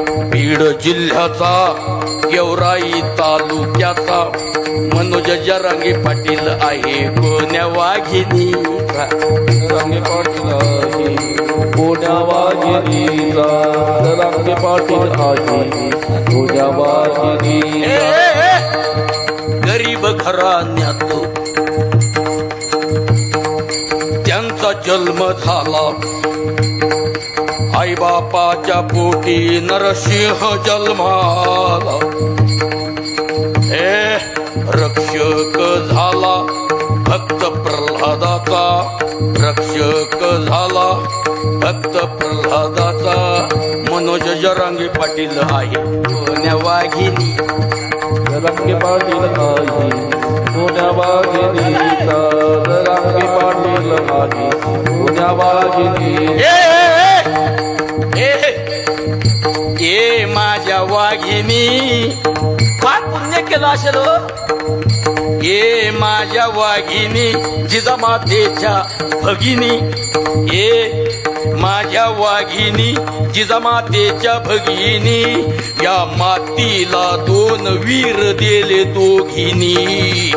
बीड जिल्ह्याचा गेवराई तालुक्याचा मनोज जरांगे पाटील आहे. कोण्या वाघिनीचा रंगे पाटील आहे. कोण्या वाघिनीचा रंगे पाटील आहे. कोण्या ए, गरीब घराण्यात. त्यांचा जन्म झाला. बापाच्या पोटी नरसिंह जन्माला. हे रक्षक झाला भक्त प्रल्हादाचा. रक्षक झाला भक्त प्रल्हादाचा. मनोज जरांगे पाटील आहे. कोण्या वाघिनी रंगे पाटील आहे. कोण्या वाघिनीचा रंगे पाटील आहे. कोण्या वाघिनी मी फार पुण्य केलं असेल हो. ये ए माझ्या वाघिनी जिजामातेच्या भगिनी. ये माझ्या वाघिनी जिजामातेच्या भगिनी. या मातीला दोन वीर दिले दोघिनी.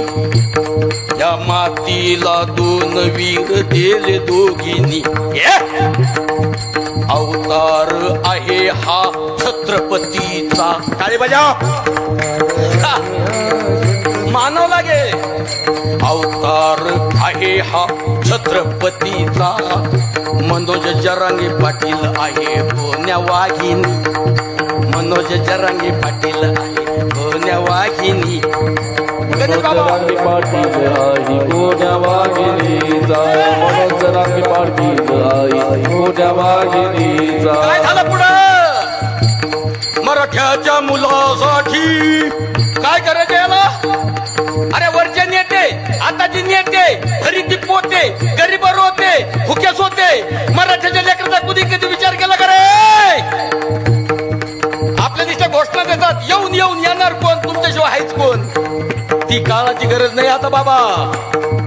या मातीला दोन वीर दिले दोघिनी. अवतार आहे हा छत्रपतीचा. टाळी बजाव. मानव लागे अवतार आहे हा छत्रपतीचा. मनोज जरांगे पाटील आहे कोण्या वाघिनी मनोज जरांगे पाटील आहे कोण्या वाघिनी गणेश बाबा. रंगे पाटील आहे कोण्या वाघिनीचा मनोज रंगे पाटील आहे कोण्या वाघिनीचा काय झालं पुढं? मराठ्याच्या मुलासाठी. काय करायचं याला? अरे वरचे नेते आताची नेते खरीदी पोते गरीबर होते भुकेस होते मराठ्याच्या लेकराचा कधी कधी विचार केला करे आपल्या दिशा घोषणा देतात येऊन येऊन येणार कोण? तुमच्याशिवाय आहेच कोण? ती काळाची गरज नाही आता बाबा.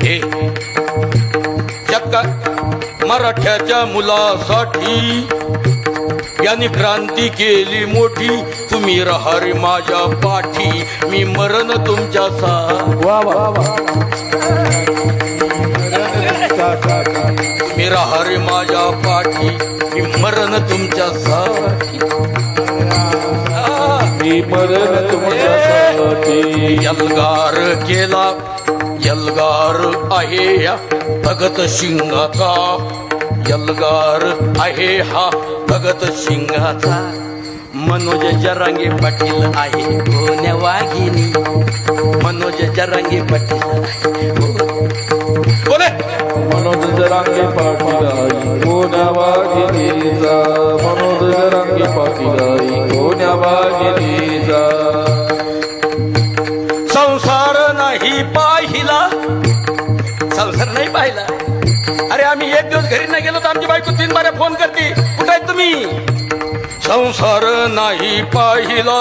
हे. का मराठ्याच्या मुलासाठी यांनी क्रांती केली मोठी. तुम्ही राहा रे माझ्या पाठी. मी मरण तुमच्या सा वा वा तुम्ही माझ्या पाठी. मी मरण तुमच्या मी मरण तुमच्यासाठी यलगार केला. यलगार आहे या भगत सिंगाचा यलगार आहे हा भगत सिंगाचा मनोज जरांगे पाटील आहे कोण्या वाघिनी मनोज जरांगे पाटील बोले. मनोज जरांगे पाटील आई कोण्या वाघिनीचा मनोज जरांगे पाटील आई कोण्या वाघिनीचा संसार नाही पाहिला. संसार नाही पाहिला. आम्ही एक दिवस घरी नाही गेलो तर आमची बायको तीन बाऱ्या फोन करते. कुठे आहेत तुम्ही? संसार नाही पाहिला.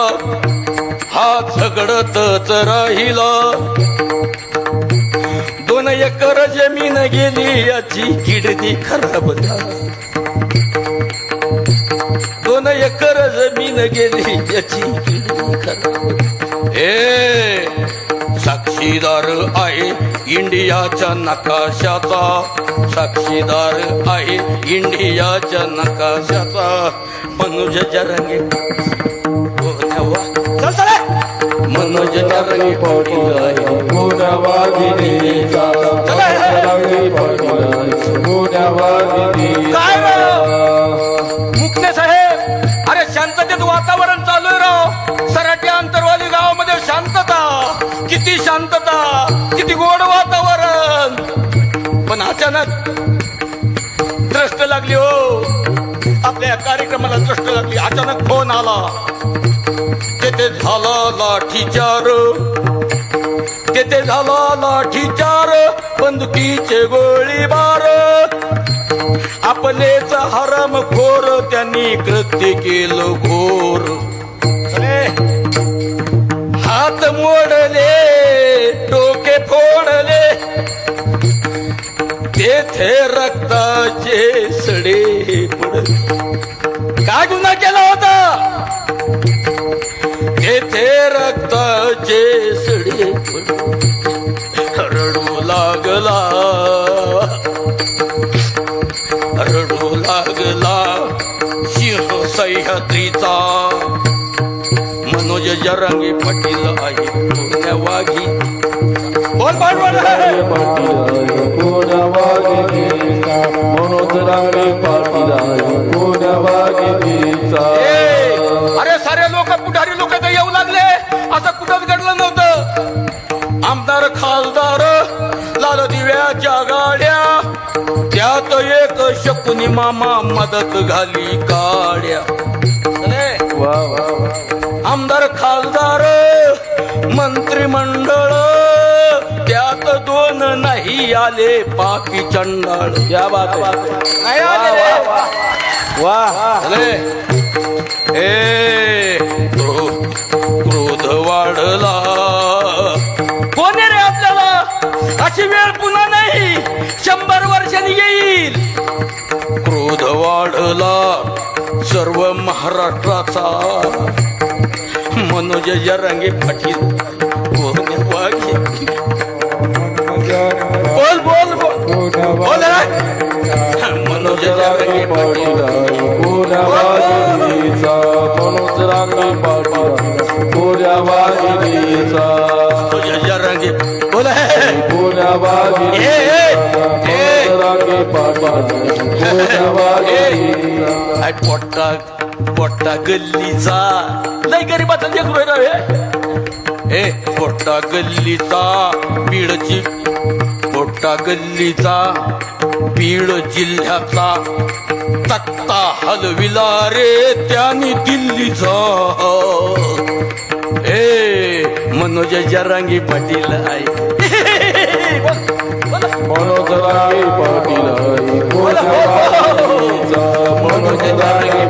हा झगडतच राहिला. दोन एकर जमीन गेली याची किडनी खराब झाली. दोन एकर जमीन गेली याची किडनी खराब ए साक्षीदार आहे इंडियाच्या नकाशाचा. साक्षीदार आहे इंडियाच्या नकाशाचा. मनोज रंगे मनोज जरंगे पाटील आई कोण्या पण अचानक दृष्ट लागली हो. आपल्या कार्यक्रमाला दृष्ट लागली. अचानक फोन आला. तेथे झाला लाठीचार. तेथे झाला लाठीचार. बंदुकीचे गोळीबार. आपलेच हरम खोर त्यांनी कृत्य केलं घोर. हात मोडले डोके फोडले. तेथे रक्ताचे सडे काय गुन्हा केला होता? तेथे रक्ताचे सडे रडू लागला. रडू लागला. सिंह सह्याद्रीचा. मनोज जरंगी पाटील आहे वाघी बोल पाटील मनोज पाटील आहे कोण्या अरे सारे लोक पुढारी लोक तर येऊ लागले. असं कुठंच घडलं नव्हतं. आमदार खासदार लाल दिव्याच्या गाड्या. त्यात एक शकुनी मामा मदत घाली काड्या. आमदार खासदार मंत्रिमंडळ त्यात दोन नाही आले पापी चंडाळ. क्या बात नाही आले. ए क्रो- क्रोध वाढला. कोण रे आपल्याला? अशी वेळ पुन्हा नाही. शंभर वर्षांनी येईल. क्रोध वाढला सर्व महाराष्ट्राचा. मनोज जरंगे पाटील मनोज कोण्या वाघिणीचा मनोज जरंगे बोल. हे. रांगे पाटील. कोण्या वाघिणीचा काय पोट्टा पोट्टा गल्लीचा. लय गरीबाचा लेकरू आहे राव हे. ए पोट्टा गल्लीचा बीडची छोटा गल्लीचा बीड जिल्ह्याचा तक्ता हलविला रे त्यानी दिल्लीचा. ए मनोज जरांगी पाटील आहे मनोज रांगी पाटील आहे मनोज जरांगी